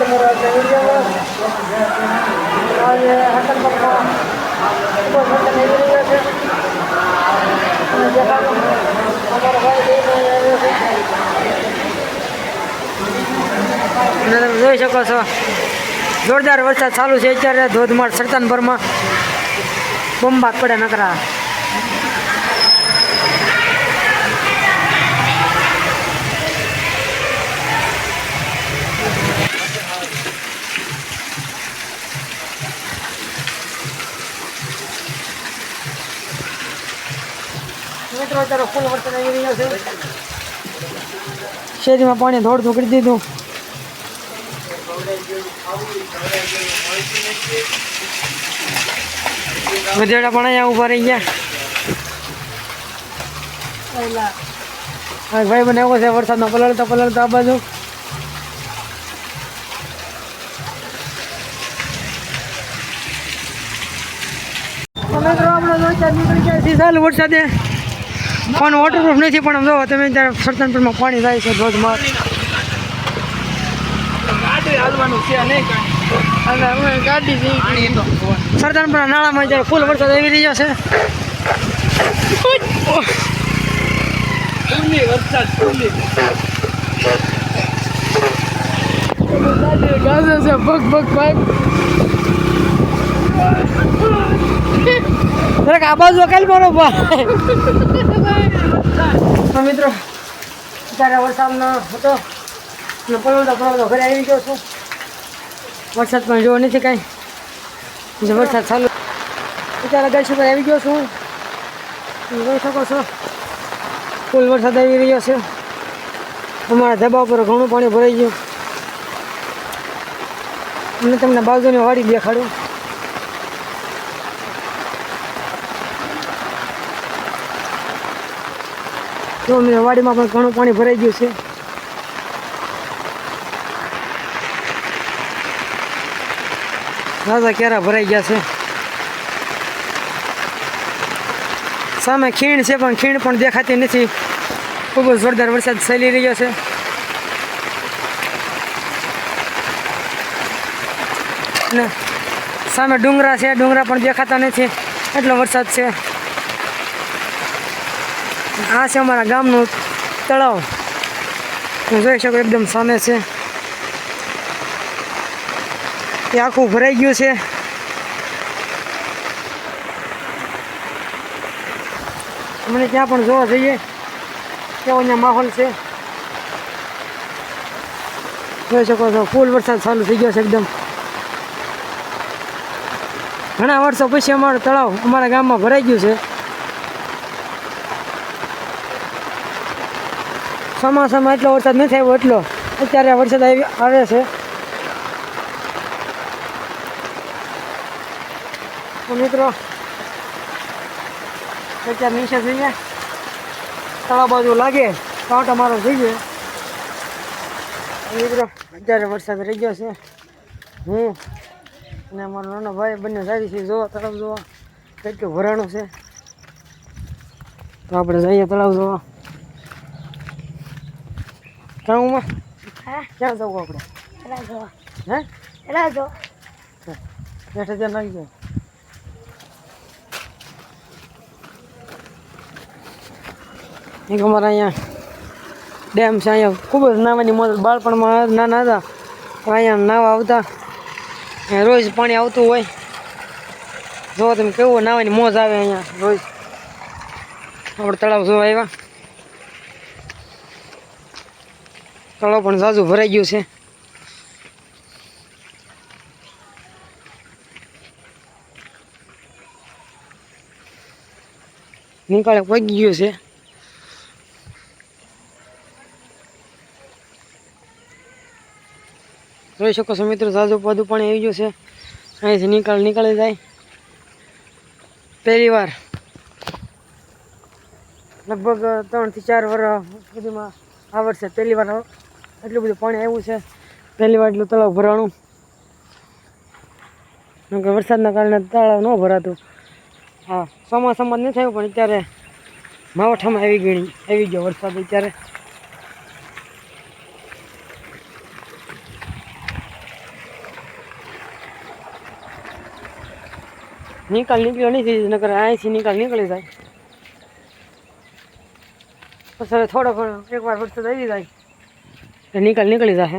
તમારો આજના વિડીયોમાં આજે હાથન પગમાં ખૂબ જ વરસાદ આવી રહ્યો છે અમારો ભાઈ તમે જોઈ શકો છો જોરદાર વરસાદ ચાલુ છે. અત્યારે ધોધમાર સરતાનભરમાં બોમ્બાટ પડે નકરા. મિત્રો, અત્યારે ફૂલ વરસાદ આવી શેરીમાં પાણી દોડતું કરી દીધું. ગધેડા પણ અહીંયા ઊભા રહી ગયા. ભાઈ મને એવો છે, વરસાદમાં પલળતા પલળતા આ બાજુ. તો આપણે ચાલુ વરસાદે. પણ વોટરપ્રૂફ નથી, પણ જોવો તમે ત્યારે સરતાનપુરમાં પાણી જાય છે ધોધમાર સરદારપુરા નાળામાં જ્યારે ફૂલ વરસાદ આવી રહ્યો છે. છે પગ પગ પગ આ બાજુ કાલ મારો ભાઈ. તો મિત્રો ત્યારે વરસાદનો હતો, અને પલવડો પલવડો ઘરે આવી ગયો છું. વરસાદ પણ જોવો નથી કાંઈ. વરસાદ ચાલુ. અત્યારે ગઈ સુધી આવી ગયો છું. જોઈ શકો છો. ફૂલ વરસાદ આવી રહ્યો છે. અમારા ધબા ઉપર ઘણું પાણી ભરાઈ ગયું. અને તમને બાજુની વાડી દેખાડું. જો મેં વાડીમાં પણ ઘણું પાણી ભરાઈ ગયું છે. રાજા ક્યારા ભરાઈ ગયા છે. સામે ખીણ છે, પણ ખીણ પણ દેખાતી નથી. ખૂબ જ જોરદાર વરસાદ ચાલી રહ્યો છે. અને સામે ડુંગરા છે, ડુંગરા પણ દેખાતા નથી. એટલો વરસાદ છે. આ છે અમારા ગામનું તળાવ. તમે જોઈ શકો એકદમ સામે છે. એ આખું ભરાઈ ગયું છે. અમને ત્યાં પણ જોવા જઈએ, કેવો અહીંયા માહોલ છે. જોઈ શકો છો, ફૂલ વરસાદ ચાલુ થઈ ગયો છે એકદમ. ઘણા વર્ષો પછી અમારું તળાવ અમારા ગામમાં ભરાઈ ગયું છે. ચોમાસામાં એટલો વરસાદ નથી આવ્યો, એટલો. અત્યારે વરસાદ આવી, આવે છે. મિત્રો, અત્યારે નીચે જઈએ. તળાવ બાજુ લાગે કાંટો મારો જઈએ મિત્રો, અત્યારે વરસાદ રહી ગયો છે. હું અને અમારો નાનો ભાઈ બંને સારી છે. જોવા તળાવ જોવા કેટલું ભરાણું છે. તો આપણે જઈએ તળાવ જોવા ક્યાંમાં ક્યાં જવું આપણે? હે? બેઠે ત્યાં નાખી જાય. એક અમારા અહીંયા ડેમ છે અહીંયા ખૂબ જ નાવાની મોજ. બાળપણમાં નાના હતા અહીંયા નાવા આવતા. રોજ પાણી આવતું હોય. જો તમે કેવું નાવાની મોજ આવે અહીંયા રોજ. આપણે તળાવ જોવા આવ્યા. તળાવ પણ સાજુ ભરાઈ ગયું છે. નિકાળે પગી ગયું છે. જોઈ શકો છો મિત્રો સાજુ પદુ પાણી આવી ગયું છે. અહીંથી નીકળ નીકળી જાય. પહેલી વાર. લગભગ ત્રણથી ચાર વર્ષ સુધીમાં આ વર્ષે પહેલી વાર એટલું બધું પાણી આવ્યું છે. પહેલી વાર એટલું તળાવ ભરાણું. કેમ કે વરસાદના કારણે તળાવ ન ભરાતું. હા ચોમાસામાં નહીં થયું, પણ અત્યારે માવઠામાં આવી ગણી આવી ગયો વરસાદ અત્યારે. નિકાલ નીકળ્યો નહીં થઈ નકર અહીંથી નિકાલ નીકળી જાય. પછી થોડો ઘણો એકવાર વરસાદ આવી જાય. તો નિકાલ નીકળી જશે